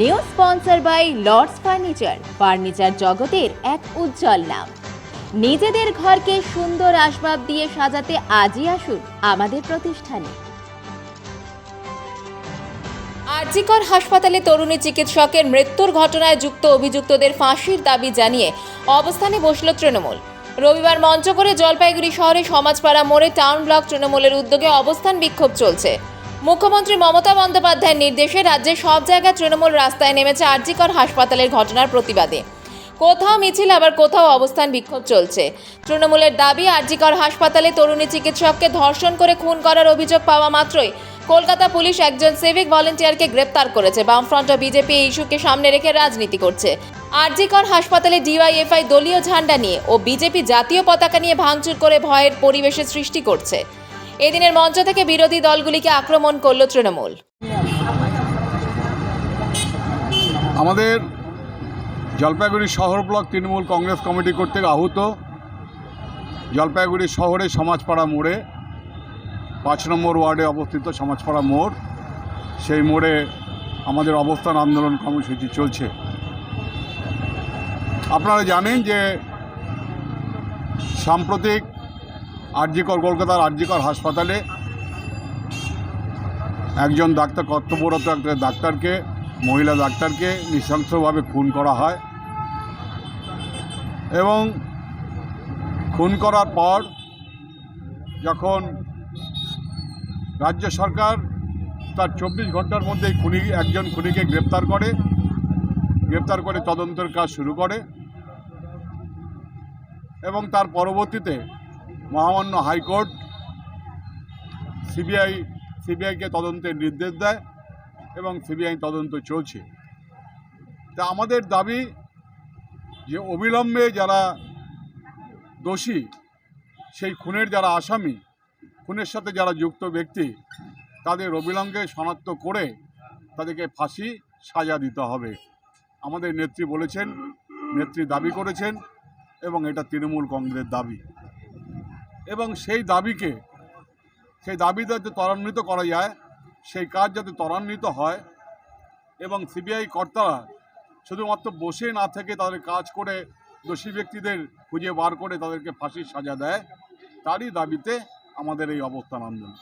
New sponsor by Lords furniture furniture জগতের এক উজ্জ্বল নাম। নিজেদের ঘরকে সুন্দর আসবাব দিয়ে সাজাতে আজই আসুন আমাদের প্রতিষ্ঠানে। আরজিকর হাসপাতালে তরুণী চিকিৎসকের মৃত্যুর ঘটনায় যুক্ত অভিযুক্তদের ফাঁসির দাবি জানিয়ে অবস্থানে বসল তৃণমূল। রবিবার মঞ্চ করে জলপাইগুড়ি শহরে সমাজপাড়া মোড়ে টাউন ব্লক তৃণমূলের উদ্যোগে অবস্থান বিক্ষোভ চলছে। মুখ্যমন্ত্রী মমতা বন্দ্যোপাধ্যায়ের নির্দেশে রাজ্যের সব জায়গায় তৃণমূল রাস্তায় নেমেছে আরজিকর হাসপাতালের ঘটনার প্রতিবাদে। কোথাও মিছিল, আবার কোথাও অবস্থান বিক্ষোভ চলছে। তৃণমূলের দাবি, আরজিকর হাসপাতালে তরুণী চিকিৎসককে ধর্ষণ করে খুন করার অভিযোগ পাওয়া মাত্রই কলকাতা পুলিশ একজন সিভিক ভলেন্টিয়ারকে গ্রেপ্তার করেছে। বামফ্রন্ট ও বিজেপি এই ইস্যুকে সামনে রেখে রাজনীতি করছে। আরজিকর হাসপাতালে ডিওয়াইএফআই দলীয় ঝান্ডা নিয়ে ও বিজেপি জাতীয় পতাকা নিয়ে ভাঙচুর করে ভয়ের পরিবেশের সৃষ্টি করছে। এদিনের মঞ্চ থেকে বিরোধী দলগুলিকে আক্রমণ করল তৃণমূল। আমাদের জলপাইগুড়ি শহর ব্লক তৃণমূল কংগ্রেস কমিটি কর্তৃক আহত। জলপাইগুড়ি শহরে সমাজপাড়া মোড়ে, পাঁচ নম্বর ওয়ার্ডে অবস্থিত সমাজপাড়া মোড়, সেই মোড়ে আমাদের অবস্থান আন্দোলন কর্মসূচি চলছে। আপনারা জানেন যে সাম্প্রতিক আরজিকর কলকাতার আরজিকর হাসপাতালে। একজন ডাক্তার কর্তব্যরত একটা ডাক্তারকে, মহিলা ডাক্তারকে নৃশংসভাবে খুন করা হয়। এবং খুন করার পর যখন রাজ্য সরকার তার চব্বিশ ঘণ্টার মধ্যেই খুনি, একজন খুনিকে গ্রেপ্তার করে গ্রেপ্তার করে তদন্তের কাজ শুরু করে। এবং তার পরবর্তীতে মহামান্য হাইকোর্ট সিবিআই, সিবিআইকে তদন্তের নির্দেশ দেয় এবং সিবিআই তদন্ত চলছে। তা আমাদের দাবি যে অবিলম্বে যারা দোষী, সেই খুনের যারা আসামি, খুনের সাথে যারা যুক্ত ব্যক্তি, তাদের অবিলম্বে শনাক্ত করে তাদেরকে ফাঁসি সাজা দিতে হবে। আমাদের নেত্রী বলেছেন, নেত্রী দাবি করেছেন এবং এটা তৃণমূল কংগ্রেসের দাবি। এবং সেই দাবিকে, সেই দাবি যাতে ত্বরান্বিত করা যায়, সেই কাজ যাতে ত্বরান্বিত হয় এবং সিবিআই কর্তারা শুধুমাত্র বসে না থেকে তাদের কাজ করে দোষী ব্যক্তিদের খুঁজে বার করে তাদেরকে ফাঁসির সাজা দেয়, তারই দাবিতে আমাদের এই অবস্থান আন্দোলন।